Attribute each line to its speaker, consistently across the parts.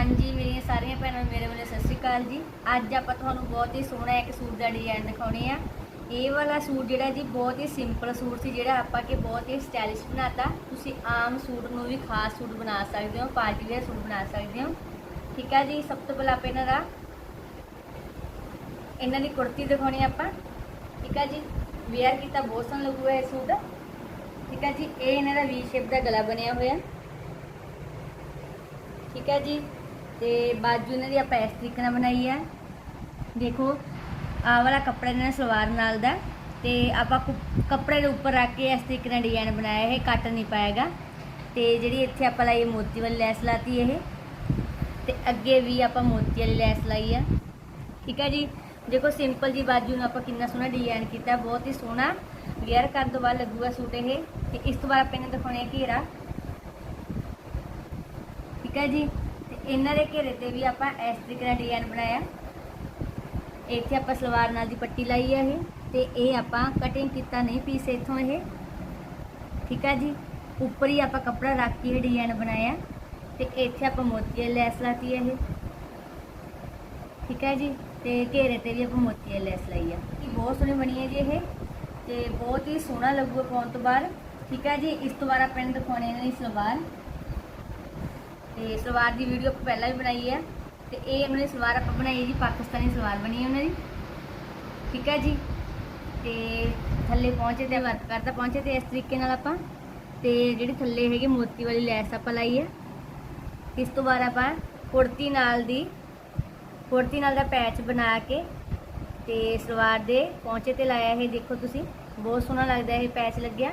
Speaker 1: ਹਾਂਜੀ, ਮੇਰੀਆਂ ਸਾਰੀਆਂ ਭੈਣਾਂ ਨੂੰ ਮੇਰੇ ਵੱਲੋਂ ਸਤਿ ਸ਼੍ਰੀ ਅਕਾਲ ਜੀ। ਅੱਜ ਆਪਾਂ ਤੁਹਾਨੂੰ ਬਹੁਤ ਹੀ ਸੋਹਣਾ ਇੱਕ ਸੂਟ ਦਾ ਡਿਜ਼ਾਈਨ ਦਿਖਾਉਣੇ ਆ। ਇਹ ਵਾਲਾ ਸੂਟ ਜਿਹੜਾ ਜੀ, ਬਹੁਤ ਹੀ ਸਿੰਪਲ ਸੂਟ ਸੀ ਜਿਹੜਾ ਆਪਾਂ ਕਿ ਬਹੁਤ ਹੀ ਸਟਾਈਲਿਸ਼ ਬਣਾਤਾ। ਤੁਸੀਂ ਆਮ ਸੂਟ ਨੂੰ ਵੀ ਖਾਸ ਸੂਟ ਬਣਾ ਸਕਦੇ ਹੋ, ਪਾਰਟੀ ਵੇਅਰ ਸੂਟ ਬਣਾ ਸਕਦੇ ਹੋ। ਠੀਕ ਆ ਜੀ, ਸਭ ਤੋਂ ਪਹਿਲਾਂ ਆਪਾਂ ਇਹਨਾਂ ਦਾ ਇਹਨਾਂ ਦੀ ਕੁੜਤੀ ਦਿਖਾਉਣੀ ਆਪਾਂ। ਠੀਕ ਆ ਜੀ ਵੇਅਰ ਕੀਤਾ ਬਹੁਤ ਸੋਹਣਾ ਲੱਗੂਗਾ ਇਹ ਸੂਟ। ਠੀਕ ਆ ਜੀ, ਇਹ ਇਹਨਾਂ ਦਾ ਵੀ ਸ਼ੇਪ ਦਾ ਗਲਾ ਬਣਿਆ ਹੋਇਆ। ਠੀਕ ਹੈ ਜੀ ਤੇ ਬਾਜੂ ਇਹਨਾਂ ਦੀ ਆਪਾਂ ਇਸ ਤਰੀਕੇ ਨਾਲ ਬਣਾਈ ਹੈ। ਦੇਖੋ, ਆਹ ਵਾਲਾ ਕੱਪੜਾ ਇਹਨਾਂ ਸਲਵਾਰ ਨਾਲ ਦਾ ਤੇ ਆਪਾਂ ਕੁ- ਕੱਪੜੇ ਦੇ ਉੱਪਰ ਰੱਖ ਕੇ ਇਸ ਤਰੀਕੇ ਨਾਲ ਡਿਜ਼ਾਈਨ ਬਣਾਇਆ, ਇਹ ਕੱਟ ਨਹੀਂ ਪਾਏਗਾ। ਤੇ ਜਿਹੜੀ ਇੱਥੇ ਆਪਾਂ ਲਾਈ ਮੋਤੀ ਵਾਲੀ ਲੈਸ ਲਾਤੀ ਇਹ। ਤੇ ਅੱਗੇ ਵੀ ਆਪਾਂ ਮੋਤੀ ਵਾਲੀ ਲੈਸ ਲਾਈ ਆ। ਠੀਕ ਹੈ ਜੀ? ਦੇਖੋ ਸਿੰਪਲ ਜੀ ਬਾਜੂ ਨੂੰ ਆਪਾਂ ਕਿੰਨਾ ਸੋਹਣਾ ਡਿਜ਼ਾਈਨ ਕੀਤਾ, ਬਹੁਤ ਹੀ ਸੋਹਣਾ ਵੇਅਰ ਕਰਨ ਤੋਂ ਬਾਅਦ ਲੱਗੂਗਾ ਸੂਟ ਇਹ। ਤੇ ਇਸ ਤੋਂ ਬਾਅਦ ਆਪਾਂ ਇਹਨਾਂ ਦਿਖਾਉਣੇ ਘੇਰਾ। ਠੀਕ ਹੈ ਜੀ? ਇਹਨਾਂ ਦੇ ਘੇਰੇ ਤੇ ਵੀ ਆਪਾਂ ਇਸ ਤਰੀਕੇ ਨਾਲ ਡਿਜ਼ਾਈਨ ਬਣਾਇਆ। ਇੱਥੇ ਆਪਾਂ ਸਲਵਾਰ ਨਾਲ ਦੀ ਪੱਟੀ ਲਾਈ ਹੈ ਇਹ, ਤੇ ਇਹ ਆਪਾਂ ਕਟਿੰਗ ਕੀਤਾ ਨਹੀਂ ਪੀਸ ਇਥੋਂ ਇਹ। ਠੀਕ ਹੈ ਜੀ? ਉੱਪਰ ਹੀ ਆਪਾਂ ਕੱਪੜਾ ਰੱਖ ਕੇ ਇਹ ਡਿਜ਼ਾਈਨ ਬਣਾਇਆ। ਤੇ ਇੱਥੇ ਆਪਾਂ ਮੋਤੀ ਵਾਲੀ ਲੈਸ ਲਾਤੀ ਹੈ ਇਹ। ਠੀਕ ਹੈ ਜੀ? ਤੇ ਘੇਰੇ ਤੇ ਵੀ ਆਪਾਂ ਮੋਤੀ ਵਾਲੀ ਲੈਸ ਲਾਈ ਆ। ਇਹ ਬਹੁਤ ਸੋਹਣੀ ਬਣੀ ਹੈ ਜੀ ਇਹ, ਤੇ ਬਹੁਤ ਹੀ ਸੋਹਣਾ ਲੱਗੂਗਾ ਪਾਉਣ ਤੋਂ ਬਾਅਦ। ਠੀਕ ਹੈ ਜੀ? ਇਸ ਤੋਂ ਬਾਅਦ ਆਪਾਂ ਇਹਨੂੰ ਦਿਖਾਉਣੇ ਇਹਨਾਂ ਸਲਵਾਰ। ਤੇ ਸਲਵਾਰ ਦੀ ਵੀਡੀਓ ਆਪਾਂ ਪਹਿਲਾਂ ਵੀ ਬਣਾਈ ਹੈ ਤੇ ਇਹ ਉਹਨਾਂ ਨੇ ਸਲਵਾਰ ਆਪਾਂ ਬਣਾਈ ਹੈ ਜੀ, ਪਾਕਿਸਤਾਨੀ ਸਲਵਾਰ ਬਣੀ ਉਹਨਾਂ ਦੀ। ਠੀਕ ਹੈ ਜੀ? ਤੇ ਥੱਲੇ ਪਹੁੰਚੇ ਤੇ ਵਰਕ ਕਰਦਾ ਪਹੁੰਚੇ ਤੇ ਇਸ ਤਰੀਕੇ ਨਾਲ ਆਪਾਂ ਤੇ ਜਿਹੜੀ ਥੱਲੇ ਹੈਗੀ ਮੋਤੀ ਵਾਲੀ ਲੈਸ ਆਪਾਂ ਲਾਈ ਹੈ। ਇਸ ਤੋਂ ਬਾਅਦ ਆਪਾਂ ਕੁੜਤੀ ਨਾਲ ਦੀ, ਕੁੜਤੀ ਨਾਲ ਦਾ ਪੈਚ ਬਣਾ ਕੇ ਤੇ ਸਲਵਾਰ ਦੇ ਪਹੁੰਚੇ ਤੇ ਲਾਇਆ ਇਹ ਦੇਖੋ ਤੁਸੀਂ, ਬਹੁਤ ਸੋਹਣਾ ਲੱਗਦਾ ਇਹ ਪੈਚ ਲੱਗਿਆ।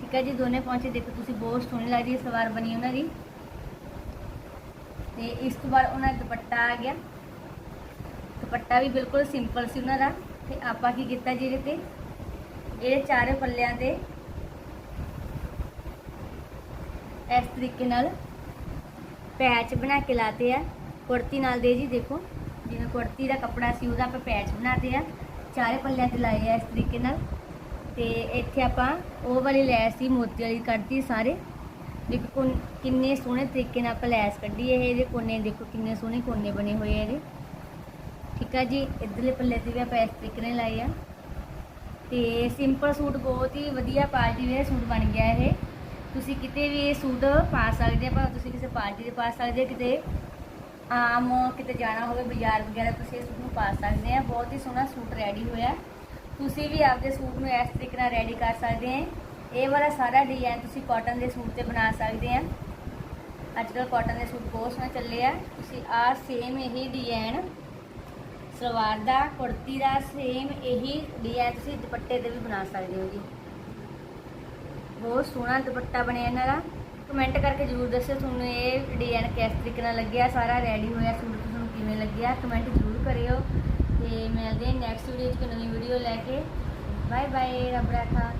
Speaker 1: ਠੀਕ ਹੈ ਜੀ, ਦੋਨੇ ਪਹੁੰਚੇ ਦੇਖੋ ਤੁਸੀਂ, ਬਹੁਤ ਸੋਹਣੀ ਲੱਗਦੀ ਹੈ ਸਲਵਾਰ ਬਣੀ ਉਹਨਾਂ ਦੀ। ਤੇ ਇਸ ਤੋਂ ਬਾਅਦ ਉਹਨਾਂ ਦਾ ਦੁਪੱਟਾ ਆ ਗਿਆ। ਦੁਪੱਟਾ ਵੀ ਬਿਲਕੁਲ ਸਿੰਪਲ ਸੀ ਉਹਨਾਂ ਦਾ। ਤੇ ਆਪਾਂ ਕੀ ਕੀਤਾ ਜੀ ਇਹਦੇ ਤੇ? ਇਹਦੇ ਚਾਰੇ ਪੱਲਿਆਂ ਤੇ ਇਸ ਤਰੀਕੇ ਨਾਲ ਪੈਚ ਬਣਾ ਕੇ ਲਾਤੇ ਆ। ਕੁੜਤੀ ਨਾਲ ਦੇ ਜੀ ਦੇਖੋ, ਜਿਵੇਂ ਕੁੜਤੀ ਦਾ ਕੱਪੜਾ ਸੀ ਉਹਦਾ ਆਪਾਂ ਪੈਚ ਬਣਾਤੇ ਆ। ਚਾਰੇ ਪੱਲਿਆਂ ਤੇ ਲਾਏ ਆ ਇਸ ਤਰੀਕੇ ਨਾਲ। ਤੇ ਇੱਥੇ ਆਪਾਂ ਉਹ ਵਾਲੀ ਲੈਸ ਸੀ, ਮੋਤੀ ਵਾਲੀ ਕੱਢਤੀ ਸਾਰੇ। ਦੇਖੋ ਕੋਨ- ਕਿੰਨੇ ਸੋਹਣੇ ਤਰੀਕੇ ਨਾਲ ਆਪਾਂ ਲੈਸ ਕੱਢੀ ਹੈ ਇਹਦੇ, ਕੋਨੇ ਦੇਖੋ ਕਿੰਨੇ ਸੋਹਣੇ ਕੋਨੇ ਬਣੇ ਹੋਏ ਆ ਇਹਦੇ। ਠੀਕ ਆ ਜੀ, ਇਧਰਲੇ ਪੱਲੇ ਤੇ ਵੀ ਆਪਾਂ ਇਸ ਤਰੀਕੇ ਨਾਲ ਲਾਏ ਆ। ਤੇ ਸਿੰਪਲ ਸੂਟ ਬਹੁਤ ਹੀ ਵਧੀਆ ਪਾਰਟੀ ਵੇਅਰ ਸੂਟ ਬਣ ਗਿਆ ਇਹ। ਤੁਸੀਂ ਕਿਤੇ ਵੀ ਇਹ ਸੂਟ ਪਾ ਸਕਦੇ ਆ, ਭਾਵੇਂ ਤੁਸੀਂ ਕਿਸੇ ਪਾਰਟੀ ਦੇ ਪਾ ਸਕਦੇ ਕਿਤੇ ਆਮ ਕਿਤੇ ਜਾਣਾ ਹੋਵੇ, ਬਾਜ਼ਾਰ ਵਗੈਰਾ ਤੁਸੀਂ ਇਸ ਸੂਟ ਨੂੰ ਪਾ ਸਕਦੇ ਆ। ਬਹੁਤ ਹੀ ਸੋਹਣਾ ਸੂਟ ਰੈਡੀ ਹੋਇਆ। ਤੁਸੀਂ ਵੀ ਆਪਦੇ ਸੂਟ ਨੂੰ ਇਸ ਤਰੀਕੇ ਨਾਲ ਰੈਡੀ ਕਰ ਸਕਦੇ ਆ। ਇਹ ਵਾਲਾ ਸਾਰਾ ਡਿਜ਼ਾਈਨ ਤੁਸੀਂ ਕਾਟਨ ਦੇ ਸੂਟ ਤੇ ਬਣਾ ਸਕਦੇ ਆ। ਅੱਜ ਕੱਲ੍ਹ ਕਾਟਨ ਦੇ ਸੂਟ ਬਹੁਤ ਸੋਹਣੇ ਚੱਲੇ ਆ। ਤੁਸੀਂ ਆ ਸੇਮ ਇਹੀ ਡਿਜ਼ਾਈਨ ਸਲਵਾਰ ਦਾ, ਕੁੜਤੀ ਦਾ ਸੇਮ ਇਹੀ ਡਿਜ਼ਾਈਨ ਤੁਸੀਂ ਦੁਪੱਟੇ ਤੇ ਵੀ ਬਣਾ ਸਕਦੇ ਹੋ ਜੀ। ਬਹੁਤ ਸੋਹਣਾ ਦੁਪੱਟਾ ਬਣਿਆ ਇਹਨਾਂ ਦਾ। ਕਮੈਂਟ ਕਰਕੇ ਜਰੂਰ ਦੱਸਿਓ ਤੁਹਾਨੂੰ ਇਹ ਡਿਜ਼ਾਈਨ ਕਿਸ ਤਰੀਕੇ ਨਾਲ ਲੱਗਿਆ, ਸਾਰਾ ਰੈਡੀ ਹੋਇਆ ਸੂਟ ਤੁਹਾਨੂੰ ਕਿਵੇਂ ਲੱਗਿਆ ਕਮੈਂਟ ਜਰੂਰ ਕਰਿਓ। ਤੇ ਮਿਲਦੇ ਹਾਂ ਨੈਕਸਟ ਵੀਡੀਓ 'ਚ ਇੱਕ ਨਵੀਂ ਵੀਡੀਓ ਲੈ ਕੇ। ਬਾਏ ਬਾਏ ਰੱਬ ਰਾਖਾ।